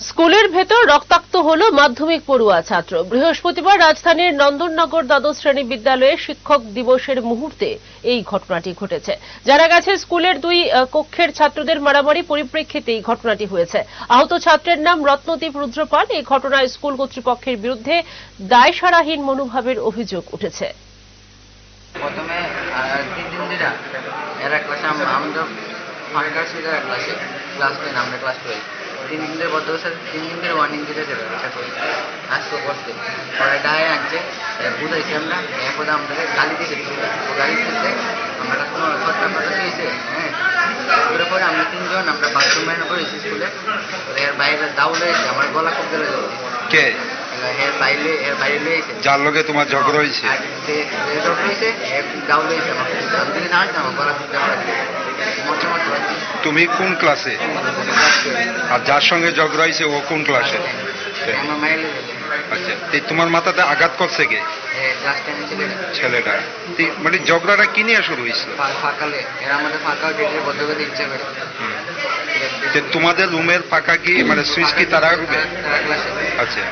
স্কুলের ভেতর রক্তাক্ত হল মাধ্যমিক পড়ুয়া ছাত্র। বৃহস্পতিবার রাজধানীর নন্দননগর দ্বাদশ শ্রেণি বিদ্যালয়ে শিক্ষক দিবসের মুহূর্তে এই ঘটনাটি ঘটেছে। জানা গেছে, স্কুলের দুই কক্ষের ছাত্রদের মারামারি পরিপ্রেক্ষিতে এই ঘটনাটি হয়েছে। আহত ছাত্রের নাম রত্নদীপ রুদ্রপাল। এই ঘটনায় স্কুল কর্তৃপক্ষের বিরুদ্ধে দায়সারাহীন মনোভাবের অভিযোগ উঠেছে। প্রথমে ক্লাসে ক্লাস টেন আমরা ক্লাস টুয়েলভ তিন ধরে বদ্ধ বছর তিন দিন ধরে ওয়ার্নিং দিতেছে আসতো করতে পরে ডায়ে আনছে বুঝাইছি আমরা আমাদের গালি দিয়েছে গালি দিতে আমরা কোনো খরচা ফরচা দিয়েছে হ্যাঁ? পরে আমরা তিনজন আমরা বাথরুম বাইরে করেছি স্কুলে। এর বাইরে দাউল আমার গলা খুব যাচ্ছে কে? এর বাইরে এর বাইরে যার লগে তোমার ঝগড়া হয়েছে? আমার না গলা তুমি কোন ক্লাসে? আর যার সঙ্গে ঝগড়া হয়েছে ও কোন ক্লাসে? আচ্ছা তোমার মাথাতে আঘাত করছে ছিল ছেলেটা। মানে ঝগড়াটা কি নিয়ে শুরু হয়েছিল? তোমাদের রুমের ফাঁকা কি মানে সুইচ কি তারা আচ্ছা।